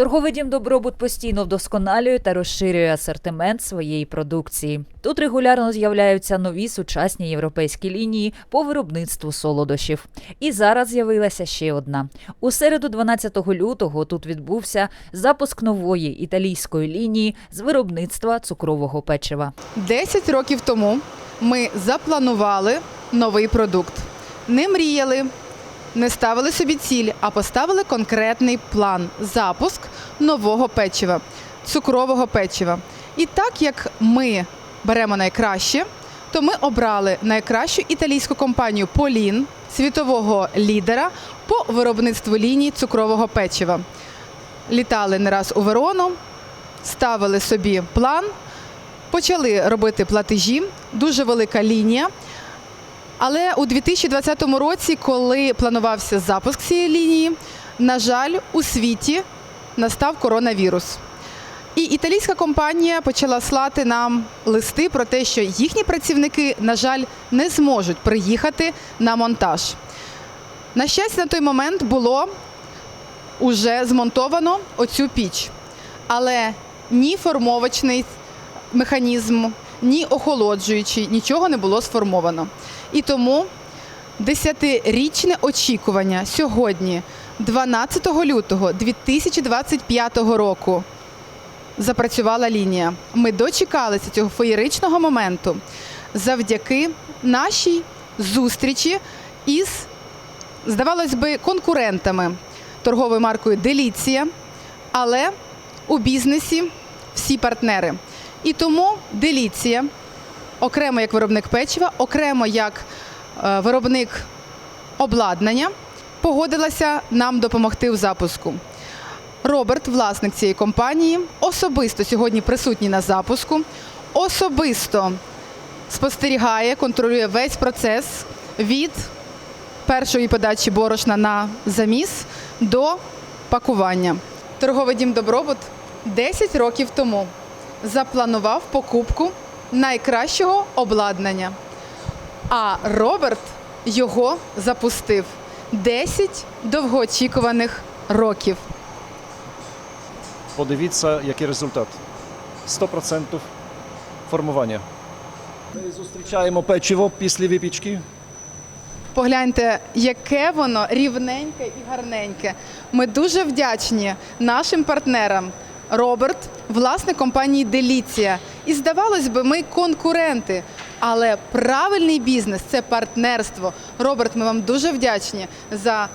Торговий дім Добробут постійно вдосконалює та розширює асортимент своєї продукції. Тут регулярно з'являються нові сучасні європейські лінії по виробництву солодощів. І зараз з'явилася ще одна. У середу, 12 лютого, тут відбувся запуск нової італійської лінії з виробництва цукрового печива. 10 років тому ми запланували новий продукт. Не мріяли, не ставили собі ціль, а поставили конкретний план запуск нового печива, цукрового печива. І так як ми беремо найкраще, то ми обрали найкращу італійську компанію Полін, світового лідера по виробництву ліній цукрового печива. Літали не раз у Верону, ставили собі план, почали робити платежі, дуже велика лінія. Але у 2020 році, коли планувався запуск цієї лінії, на жаль, у світі настав коронавірус. І італійська компанія почала слати нам листи про те, що їхні працівники, на жаль, не зможуть приїхати на монтаж. На щастя, на той момент було уже змонтовано оцю піч. Але ні формовочний механізм, ні охолоджуючий, нічого не було сформовано. І тому десятирічне очікування сьогодні, 12 лютого 2025 року, запрацювала лінія. Ми дочекалися цього феєричного моменту завдяки нашій зустрічі із, здавалось би, конкурентами торговою маркою Деліція, але у бізнесі всі партнери. І тому Деліція, окремо як виробник печива, окремо як е, виробник обладнання, погодилася нам допомогти в запуску. Роберт, власник цієї компанії, особисто сьогодні присутній на запуску, особисто спостерігає, контролює весь процес від першої подачі борошна на заміс до пакування. Торговий дім Добробут 10 років тому запланував покупку найкращого обладнання. А Роберт його запустив 10 довгоочікуваних років. Подивіться, який результат. 100% формування. Ми зустрічаємо печиво після випічки. Погляньте, яке воно рівненьке і гарненьке. Ми дуже вдячні нашим партнерам. Роберт, власник компанії Деліція. І здавалось би, ми конкуренти. Але правильний бізнес це партнерство. Роберт, ми вам дуже вдячні за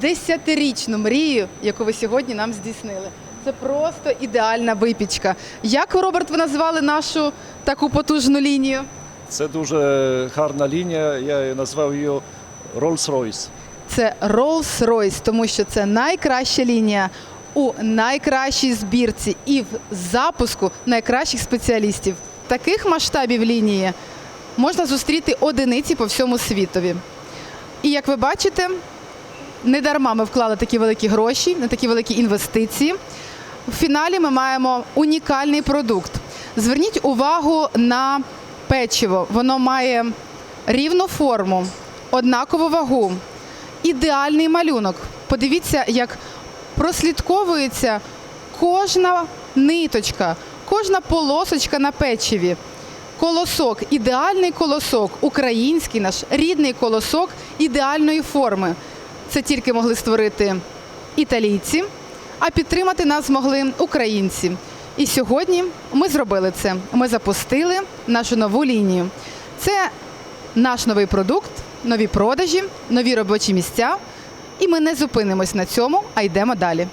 десятирічну мрію, яку ви сьогодні нам здійснили. Це просто ідеальна випічка. Як Роберт, ви назвали нашу таку потужну лінію? Це дуже гарна лінія. Я назвав її Rolls-Royce. Це Rolls-Royce, тому що це найкраща лінія у найкращій збірці і в запуску найкращих спеціалістів. Таких масштабів лінії можна зустріти одиниці по всьому світові. І як ви бачите, не дарма ми вклали такі великі гроші, на такі великі інвестиції. В фіналі ми маємо унікальний продукт. Зверніть увагу на печиво. Воно має рівну форму, однакову вагу, ідеальний малюнок. Подивіться, як прослідковується кожна ниточка, кожна полосочка на печиві. Колосок, ідеальний колосок, український наш рідний колосок ідеальної форми. Це тільки могли створити італійці, а підтримати нас змогли українці. І сьогодні ми зробили це. Ми запустили нашу нову лінію. Це наш новий продукт, нові продажі, нові робочі місця. І ми не зупинимось на цьому, а йдемо далі.